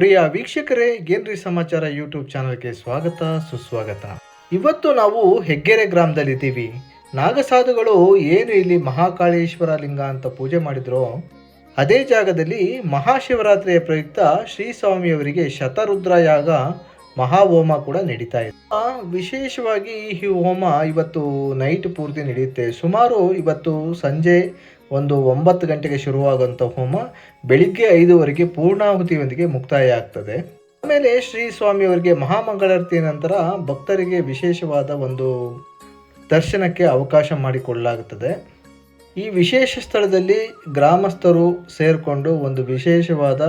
ಪ್ರಿಯ ವೀಕ್ಷಕರೇ ಗೇನ್ರಿ ಸಮಾಚಾರ ಯೂಟ್ಯೂಬ್ ಚಾನಲ್ಗೆ ಸ್ವಾಗತ, ಸುಸ್ವಾಗತ. ಇವತ್ತು ನಾವು ಹೆಗ್ಗೆರೆ ಗ್ರಾಮದಲ್ಲಿದ್ದೀವಿ ನಾಗಸಾಧುಗಳು ಏನು ಇಲ್ಲಿ ಮಹಾಕಾಳೇಶ್ವರ ಲಿಂಗ ಅಂತ ಪೂಜೆ ಮಾಡಿದ್ರೋ, ಅದೇ ಜಾಗದಲ್ಲಿ ಮಹಾಶಿವರಾತ್ರಿಯ ಪ್ರಯುಕ್ತ ಶ್ರೀ ಸ್ವಾಮಿಯವರಿಗೆ ಶತರುದ್ರ ಯಾಗ ಮಹಾಹೋಮ ಕೂಡ ನಡೀತಾ ಇದೆ. ವಿಶೇಷವಾಗಿ ಈ ಹೋಮ ಇವತ್ತು ನೈಟ್ ಪೂರ್ತಿ ನಡೆಯುತ್ತೆ. ಸುಮಾರು ಇವತ್ತು ಸಂಜೆ ಒಂದು ಒಂಬತ್ತು ಗಂಟೆಗೆ ಶುರುವಾಗುವಂಥ ಹೋಮ ಬೆಳಿಗ್ಗೆ ಐದುವರೆಗೆ ಪೂರ್ಣಾಹುತಿಯೊಂದಿಗೆ ಮುಕ್ತಾಯ ಆಗ್ತದೆ ಆಮೇಲೆ ಶ್ರೀ ಸ್ವಾಮಿಯವರಿಗೆ ಮಹಾಮಂಗಳಾರತಿಯ ನಂತರ ಭಕ್ತರಿಗೆ ವಿಶೇಷವಾದ ಒಂದು ದರ್ಶನಕ್ಕೆ ಅವಕಾಶ ಮಾಡಿಕೊಳ್ಳಲಾಗುತ್ತದೆ ಈ ವಿಶೇಷ ಸ್ಥಳದಲ್ಲಿ ಗ್ರಾಮಸ್ಥರು ಸೇರಿಕೊಂಡು ಒಂದು ವಿಶೇಷವಾದ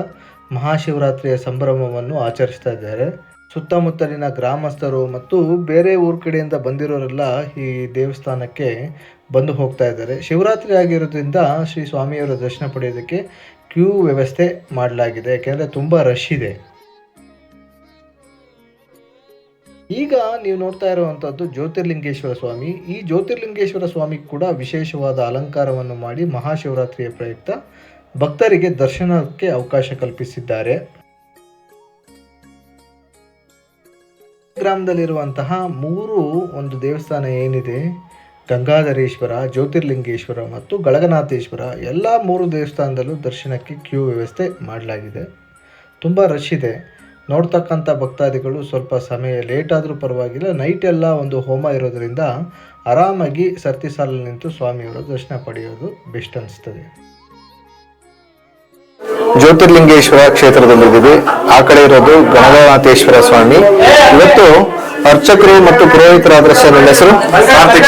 ಮಹಾಶಿವರಾತ್ರಿಯ ಸಂಭ್ರಮವನ್ನು ಆಚರಿಸ್ತಾ ಇದ್ದಾರೆ. ಸುತ್ತಮುತ್ತಲಿನ ಗ್ರಾಮಸ್ಥರು ಮತ್ತು ಬೇರೆ ಊರ ಕಡೆಯಿಂದ ಬಂದಿರೋರೆಲ್ಲ ಈ ದೇವಸ್ಥಾನಕ್ಕೆ ಬಂದು ಹೋಗ್ತಾ ಇದ್ದಾರೆ. ಶಿವರಾತ್ರಿ ಆಗಿರೋದ್ರಿಂದ ಶ್ರೀ ಸ್ವಾಮಿಯವರ ದರ್ಶನ ಪಡೆಯೋದಕ್ಕೆ ಕ್ಯೂ ವ್ಯವಸ್ಥೆ ಮಾಡಲಾಗಿದೆ. ಯಾಕೆಂದರೆ ತುಂಬ ರಶ್ ಇದೆ. ಈಗ ನೀವು ನೋಡ್ತಾ ಇರುವಂಥದ್ದು ಜ್ಯೋತಿರ್ಲಿಂಗೇಶ್ವರ ಸ್ವಾಮಿ. ಈ ಜ್ಯೋತಿರ್ಲಿಂಗೇಶ್ವರ ಸ್ವಾಮಿ ಕೂಡ ವಿಶೇಷವಾದ ಅಲಂಕಾರವನ್ನು ಮಾಡಿ ಮಹಾಶಿವರಾತ್ರಿಯ ಪ್ರಯುಕ್ತ ಭಕ್ತರಿಗೆ ದರ್ಶನಕ್ಕೆ ಅವಕಾಶ ಕಲ್ಪಿಸಿದ್ದಾರೆ. ಗ್ರಾಮದಲ್ಲಿರುವಂತಹ ಮೂರು ಒಂದು ದೇವಸ್ಥಾನ ಏನಿದೆ, ಗಂಗಾಧರೇಶ್ವರ, ಜ್ಯೋತಿರ್ಲಿಂಗೇಶ್ವರ ಮತ್ತು ಗಳಗನಾಥೇಶ್ವರ, ಎಲ್ಲ ಮೂರು ದೇವಸ್ಥಾನದಲ್ಲೂ ದರ್ಶನಕ್ಕೆ ಕ್ಯೂ ವ್ಯವಸ್ಥೆ ಮಾಡಲಾಗಿದೆ. ತುಂಬ ರಶ್ ಇದೆ. ನೋಡ್ತಕ್ಕಂಥ ಭಕ್ತಾದಿಗಳು ಸ್ವಲ್ಪ ಸಮಯ ಲೇಟ್ ಆದರೂ ಪರವಾಗಿಲ್ಲ ನೈಟ್ ಎಲ್ಲ ಒಂದು ಹೋಮ ಇರೋದರಿಂದ ಆರಾಮಾಗಿ ಸರ್ತಿ ಸಾಲಲ್ಲಿ ನಿಂತು ಸ್ವಾಮಿಯವರ ದರ್ಶನ ಪಡೆಯೋದು ಬೆಸ್ಟ್ ಅನಿಸ್ತದೆ. ಜ್ಯೋತಿರ್ಲಿಂಗೇಶ್ವರ ಕ್ಷೇತ್ರದಲ್ಲಿದ್ದೀವಿ. ಆ ಕಡೆ ಇರೋದು ಗಣಗನಾಥೇಶ್ವರ ಸ್ವಾಮಿ. ಇವತ್ತು ಅರ್ಚಕರು ಮತ್ತು ಪುರೋಹಿತರಾದ ಸರ್ ನನ್ನ ಹೆಸರು ಕಾರ್ತಿಕ್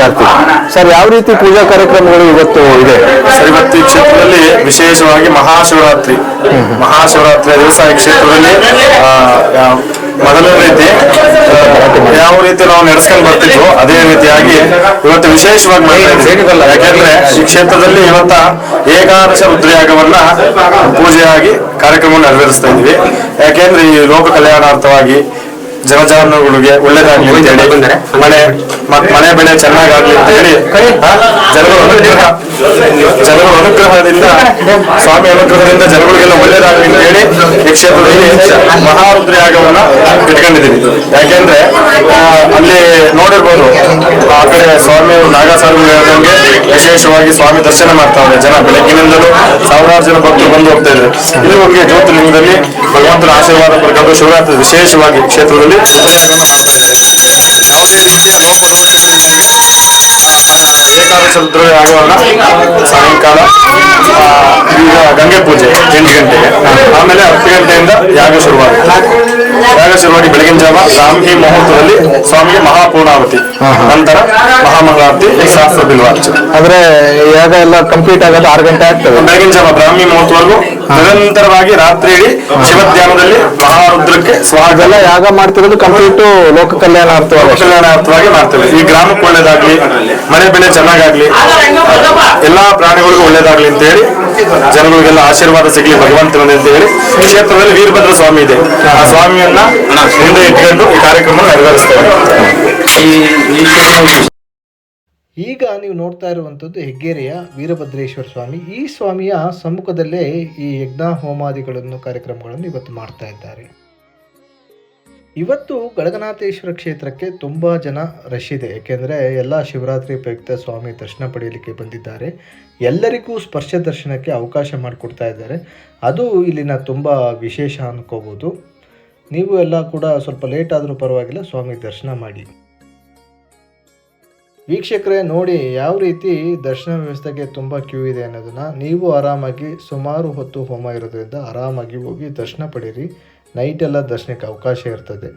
ಕಾರ್ತಿಕ್. ಸರ್ ಯಾವ ರೀತಿ ಪೂಜಾ ಕಾರ್ಯಕ್ರಮಗಳು ಇವತ್ತು ಇದೆ? ಸರ್ ಇವತ್ತು ಈ ಕ್ಷೇತ್ರದಲ್ಲಿ ವಿಶೇಷವಾಗಿ ಮಹಾಶಿವರಾತ್ರಿ. ಮಹಾಶಿವರಾತ್ರಿಯ ದಿವಸ ಈ ಕ್ಷೇತ್ರದಲ್ಲಿ ಮೊದಲನೇ ರೀತಿ ಯಾವ ರೀತಿ ನಾವು ನಡೆಸ್ಕೊಂಡು ಬರ್ತಿದ್ವು ಅದೇ ರೀತಿಯಾಗಿ ಇವತ್ತು ವಿಶೇಷವಾಗಿ ಇದ್ದೀವಿ. ಯಾಕೆಂದ್ರೆ ಈ ಕ್ಷೇತ್ರದಲ್ಲಿ ಇವತ್ತ ಏಕಾದಶ ರುದ್ರಯಾಗವನ್ನ ಪೂಜೆಯಾಗಿ ಕಾರ್ಯಕ್ರಮ ನೆರವೇರಿಸ್ತಾ ಇದ್ವಿ ಯಾಕೆಂದ್ರೆ ಈ ಲೋಕ ಕಲ್ಯಾಣಾರ್ಥವಾಗಿ ಜನಜಾನುಗಳಿಗೆ ಒಳ್ಳೇದಾಗ್ಲಿ ಅಂತ ಹೇಳಿ. ಮನೆ ಮನೆ ಬೆಳೆ ಚೆನ್ನಾಗಾಗ್ಲಿ ಅಂತ ಹೇಳಿ. ಜನರು ಜನಗಳ ಅನುಗ್ರಹ. ಜನಗಳ ಅನುಗ್ರಹದಿಂದ ಸ್ವಾಮಿ ಅನುಗ್ರಹದಿಂದ ಜನಗಳಿಗೆಲ್ಲ ಒಳ್ಳೇದಾಗ್ಲಿ ಅಂತ ಹೇಳಿ ಈ ಕ್ಷೇತ್ರದಲ್ಲಿ ಮಹಾರುದ್ರಯಾಗವನ್ನ ಇಟ್ಕೊಂಡಿದ್ದೀವಿ ಯಾಕೆಂದ್ರೆ ಅಲ್ಲಿ ನೋಡಿರ್ಬೋದು ಆ ಕಡೆ ಸ್ವಾಮಿ ನಾಗಸ್ವಾಮಿ ಹೇಳಿದಂಗೆ ವಿಶೇಷವಾಗಿ ಸ್ವಾಮಿ ದರ್ಶನ ಮಾಡ್ತಾವ್ರೆ ಜನ ಬೆಳಗ್ಗಿನಿಂದಲೂ ಸಾವಿರಾರು ಜನ ಭಕ್ತರು ಬಂದು ಹೋಗ್ತಾ ಇದ್ದಾರೆ. ಇಲ್ಲಿ ಹೋಗಿ ಜ್ಯೋತಿರ್ಲಿಂಗದಲ್ಲಿ ಭಗವಂತನ ಆಶೀರ್ವಾದ ಪಡ್ಕೊಂಡು ಶಿವರಾತ್ರಿ ವಿಶೇಷವಾಗಿ ಕ್ಷೇತ್ರದಲ್ಲಿ ಮಾಡ್ತಾ ಇದ್ದಾರೆ ಯಾಗವನ್ನ ಸಾಯಂಕಾಲ ಈಗ ಗಂಗೆ ಪೂಜೆ ಎಂಟು ಗಂಟೆಗೆ. ಆಮೇಲೆ ಹತ್ತು ಗಂಟೆಯಿಂದ ಯಾಗ ಶುರುವಾಗುತ್ತೆ. ಯಾಗ ಶುರುವಾಗಿ ಬೆಳಗಿನ ಜಾವ ಬ್ರಾಹ್ಮಿ ಮುಹೂರ್ತದಲ್ಲಿ ಸ್ವಾಮಿಗೆ ಮಹಾಪೂರ್ಣಾವತಿ. ನಂತರ ಮಹಾಮಂಗಳಾರತಿ ಶಾಸ್ತ್ರ ಬಿಲ್ವಾರ್ಚನೆ. ಅಂದ್ರೆ ಯಾಗ ಎಲ್ಲ ಕಂಪ್ಲೀಟ್ ಆಗೋದು ಆರು ಗಂಟೆ ಆಗ್ತದೆ. ಬೆಳಗಿನ ಜಾವ ಬ್ರಾಹ್ಮಿ ಮುಹೂರ್ತವರೆಗೂ ನಿರಂತರವಾಗಿ ರಾತ್ರಿ ಇಡೀ ಶಿವಧ್ಯಾನದಲ್ಲಿ ಮಹಾರುದ್ರಕ್ಕೆ ಸ್ವಾಗತ. ಯಾಗ ಮಾಡ್ತಿರೋದು ಕಂಪ್ಲೀಟ್ ಲೋಕ ಕಲ್ಯಾಣಾರ್ಥವಾಗಿ ಕಲ್ಯಾಣಾರ್ಥವಾಗಿ ಮಾಡ್ತೇವೆ. ಈ ಗ್ರಾಮಕ್ಕೆ ಒಳ್ಳೇದಾಗ್ಲಿ ಮನೆ ಬೆಳೆ ಚೆನ್ನಾಗಾಗ್ಲಿ ಎಲ್ಲಾ ಪ್ರಾಣಿಗಳಿಗೂ ಒಳ್ಳೇದಾಗ್ಲಿ ಅಂತ ಹೇಳಿ ಜನಗಳಿಗೆಲ್ಲ ಆಶೀರ್ವಾದ ಸಿಗಲಿ ಭಗವಂತನ ಅಂತ ಹೇಳಿ ಕ್ಷೇತ್ರದಲ್ಲಿ ವೀರಭದ್ರ ಸ್ವಾಮಿ ಇದೆ. ಆ ಸ್ವಾಮಿಯನ್ನ ಹಿಂದೆ ಇಟ್ಕೊಂಡು ಈ ಕಾರ್ಯಕ್ರಮ ನೆರವೇರಿಸ್ತೇವೆ ಈಗ ನೀವು ನೋಡ್ತಾ ಇರುವಂಥದ್ದು ಹೆಗ್ಗೇರಿಯ ವೀರಭದ್ರೇಶ್ವರ ಸ್ವಾಮಿ. ಈ ಸ್ವಾಮಿಯ ಸಮ್ಮುಖದಲ್ಲೇ ಈ ಯಜ್ಞ ಹೋಮಾದಿಗಳನ್ನು ಕಾರ್ಯಕ್ರಮಗಳನ್ನು ಇವತ್ತು ಮಾಡ್ತಾ ಇದ್ದಾರೆ. ಇವತ್ತು ಗಳಗನಾಥೇಶ್ವರ ಕ್ಷೇತ್ರಕ್ಕೆ ತುಂಬ ಜನ ರಶ್ ಇದೆ. ಏಕೆಂದರೆ ಎಲ್ಲ ಶಿವರಾತ್ರಿ ಪ್ರಯುಕ್ತ ಸ್ವಾಮಿ ದರ್ಶನ ಪಡೆಯಲಿಕ್ಕೆ ಬಂದಿದ್ದಾರೆ. ಎಲ್ಲರಿಗೂ ಸ್ಪರ್ಶ ದರ್ಶನಕ್ಕೆ ಅವಕಾಶ ಮಾಡಿಕೊಡ್ತಾ ಇದ್ದಾರೆ. ಅದು ಇಲ್ಲಿನ ತುಂಬ ವಿಶೇಷ ಅನ್ಕೋಬೋದು. ನೀವು ಎಲ್ಲ ಕೂಡ ಸ್ವಲ್ಪ ಲೇಟ್ ಆದರೂ ಪರವಾಗಿಲ್ಲ, ಸ್ವಾಮಿ ದರ್ಶನ ಮಾಡಿ. ವೀಕ್ಷಕರೇ, ನೋಡಿ ಯಾವ ರೀತಿ ದರ್ಶನ ವ್ಯವಸ್ಥೆಗೆ ತುಂಬ ಕ್ಯೂ ಇದೆ ಅನ್ನೋದನ್ನು ನೀವು ಆರಾಮಾಗಿ ಸುಮಾರು ಹೊತ್ತು ಹೋಮ ಇರೋದರಿಂದ ಆರಾಮಾಗಿ ಹೋಗಿ ದರ್ಶನ ಪಡೀರಿ ನೈಟ್ ಎಲ್ಲ ದರ್ಶನಕ್ಕೆ ಅವಕಾಶ ಇರ್ತದೆ.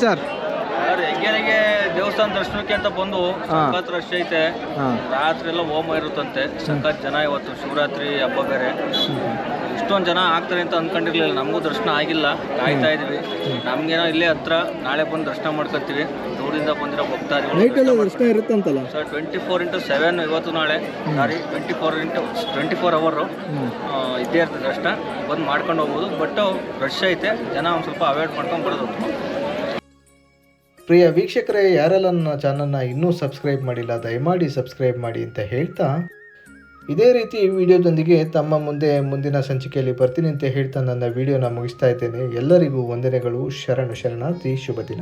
ಸರ್. ಹೆಗ್ಗೆರೆಗೆ ದೇವಸ್ಥಾನ ದರ್ಶನಕ್ಕೆ ಅಂತ ಬಂದು ಸಖತ್ ರಶ್ ಐತೆ. ರಾತ್ರಿ ಎಲ್ಲ ಹೋಮ ಇರುತ್ತಂತೆ. ಸಖತ್ ಜನ ಇವತ್ತು ಶಿವರಾತ್ರಿ ಹಬ್ಬ ಬೇರೆ. ಇಷ್ಟೊಂದು ಜನ ಆಗ್ತಾರೆ ಅಂತ ಅನ್ಕೊಂಡಿರ್ಲಿಲ್ಲ. ನಮಗೂ ದರ್ಶನ ಆಗಿಲ್ಲ. ಕಾಯ್ತಾ ಇದ್ವಿ ನಮ್ಗೇನೋ ಇಲ್ಲೇ ಹತ್ರ ನಾಳೆ ಬಂದು ದರ್ಶನ ಮಾಡ್ಕೊತೀವಿ. ದೂರಿಂದ ಬಂದಿರೋ ಭಕ್ತಾದಿಗಳು ದರ್ಶನ sir twenty four into seven ಇವತ್ತು ನಾಳೆ. Sorry twenty four into twenty four ಅವರು ಇದ್ದೇ ಇರ್ತದೆ ದರ್ಶನ. ಬಂದು ಮಾಡ್ಕೊಂಡು ಹೋಗ್ಬೋದು. ಬಟ್ ರಶ್ ಐತೆ. ಜನ ಒಂದು ಸ್ವಲ್ಪ ಅವಾಯ್ಡ್ ಮಾಡ್ಕೊಂಡು ಬರೋದು. ಪ್ರಿಯ ವೀಕ್ಷಕರೇ ಯಾರೆಲ್ಲ ನನ್ನ ಚಾನಲ್ನ ಇನ್ನೂ ಸಬ್ಸ್ಕ್ರೈಬ್ ಮಾಡಿಲ್ಲ ದಯಮಾಡಿ ಸಬ್ಸ್ಕ್ರೈಬ್ ಮಾಡಿ ಅಂತ ಹೇಳ್ತಾ ಇದೇ ರೀತಿ ವಿಡಿಯೋದೊಂದಿಗೆ ತಮ್ಮ ಮುಂದೆ ಮುಂದಿನ ಸಂಚಿಕೆಯಲ್ಲಿ ಬರ್ತೀನಿ ಅಂತ ಹೇಳ್ತಾ ನನ್ನ ವಿಡಿಯೋನ ಮುಗಿಸ್ತಾ ಇದ್ದೇನೆ. ಎಲ್ಲರಿಗೂ ವಂದನೆಗಳು. ಶರಣು ಶರಣಾರ್ಥಿ. ಶುಭ ದಿನ.